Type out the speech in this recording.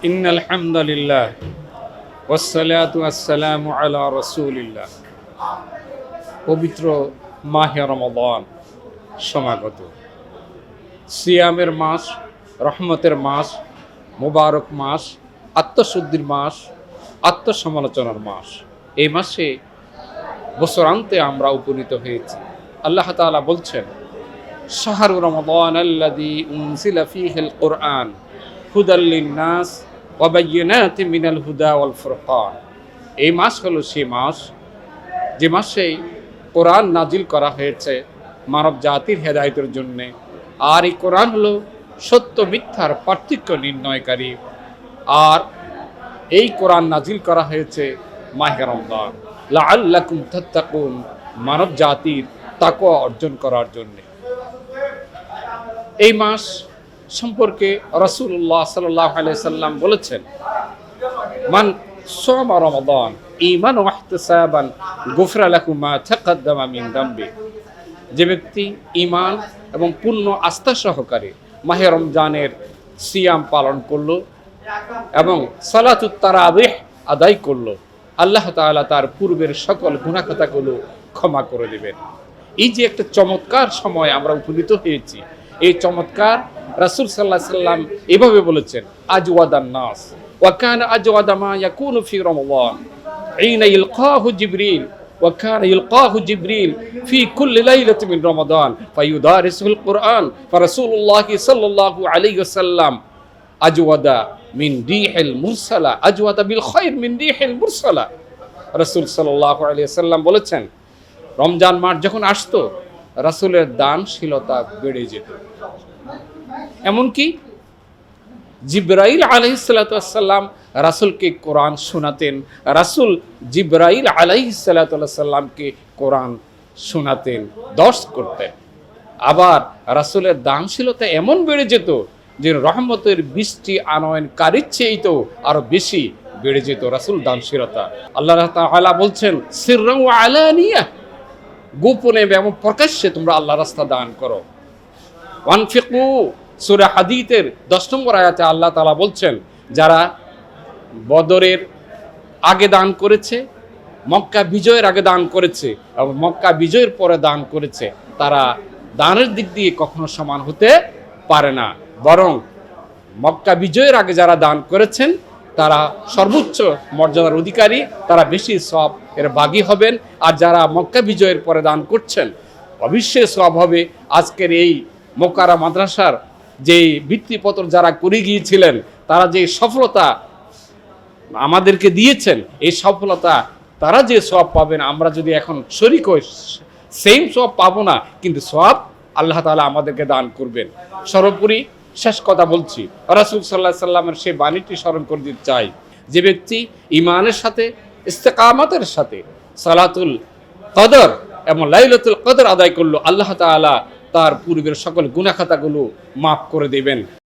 إن الحمد لله والصلاة والسلام على رسول الله পবিত্র মাহে রমদান সমাগত সিয়ামের মাস রহমতের মাস মোবারক মাস আত্মশুদ্ধির মাস আত্মসমালোচনার মাস এই মাসে বছরান্তে আমরা উপনীত হয়েছি আল্লাহ তাআলা বলছেন শাহরু রমদান আল্লাদি উনসিলা ফিহিল কোরআন হুদাল লিন্নাস ওয়া বায়্যিনাতিন মিনাল হুদা ওয়াল ফুরকান। এই মাস হলো সেই মাস, যে মাসে কোরআন নাজিল করা হয়েছে মানব জাতির হেদায়তের জন্যে। আর এই কোরআন হলো সত্য মিথ্যার পার্থক্য নির্ণয়কারী। আর এই কোরআন নাজিল করা হয়েছে মাহে রমদান লাআল্লাকুম তাত্তাকুন, মানব জাতির তাকওয়া অর্জন করার জন্যে। এই মাস সম্পর্কে রসুল্লাহ আলাইহি সাল্লাম বলেছেন, মান সামা রমাদান ওয়া ইহতিসাবান, গুফরা লাহু মা তাকাদ্দামা মিন দামবি। যে ব্যক্তি ইমান এবং পূর্ণ আস্থা সহকারে মাহে রমজানের সিয়াম পালন করল এবং সালাতুত তারাবিহ আদায় করল, আল্লাহ তাআলা তার পূর্বের সকল গুনাহখাতাগুলো ক্ষমা করে দিবেন। এই যে একটা চমৎকার সময় আমরা উপনীত হয়েছি এই চমৎকার রাসূল সাল্লাল্লাহু আলাইহি সাল্লাম এভাবে বলেছেন আজওয়াদান নাস ওয়া কানা আজওয়াদা মা ইয়াকুনু ফি রমাদান حين يلقاه جبريل وكان يلقاه جبريل في كل ليلة من رمضان فيدارسه القرآن فرسول الله صلى الله عليه وسلم أجود من ريح المرسلة أجود بالخير من ريح المرسلة রসুল সাল্লাহ আলিয়াল্লাম বলেছেন রমজান মাস যখন আসতো রাসূলের দানশীলতা বেড়ে যেত। এমনকি জিব্রাইল আলহিসাল্লাম রাসুলকে কোরআন শোনাতেন, রাসুল জিব্রাইল আলহিসাল্লামকে কোরআন শোনাতেন দশ করতেন। আবার রাসুলের দানশীলতা এমন বেড়ে যেত যে রহমতের বৃষ্টি আনয়নকারীর চেয়েই তো আরও বেশি বেড়ে যেত রাসুল দানশীলতা। আল্লাহ বলছেন, সিররাউ আলানিয়া গোপনে এবং প্রকাশ্যে তোমরা আল্লাহ রাস্তা দান করো। ওয়ানফিকু, সুরা হাদিতের দশ নম্বর আয়াতে আল্লাহ তালা বলছেন, যারা বদরের আগে দান করেছে, মক্কা বিজয়ের আগে দান করেছে এবং মক্কা বিজয়ের পরে দান করেছে, তারা দানের দিক দিয়ে কখনো সমান হতে পারে না। বরং মক্কা বিজয়ের আগে যারা দান করেছেন তারা সর্বোচ্চ মর্যাদার অধিকারী, তারা বেশি সব এর বাগী হবেন। আর যারা মক্কা বিজয়ের পরে দান করছেন অবশ্যই সব হবে আজকের এই মোকারা মাদ্রাসার যে বৃত্তিপত্র যারা করে গিয়েছিলেন, তারা যে সফলতা আমাদেরকে দিয়েছেন, এই সফলতা তারা যে সব পাবেন, আমরা যদি এখন শরিক হই সেম সব পাবো না, কিন্তু সব আল্লাহ তাআলা আমাদেরকে দান করবেন। সর্বোপরি শেষ কথা বলছি। রাসুল সাল্লাহ সাল্লামের সেই বাণীটি স্মরণ করে দিতে চাই। যে ব্যক্তি ইমানের সাথে, ইস্তেকামতের সাথে সালাতুল কদর এবং লাইলাতুল কদর আদায় করল, আল্লাহ তালা তার পূর্বের সকল গুনাখাতাগুলো মাফ করে দেবেন।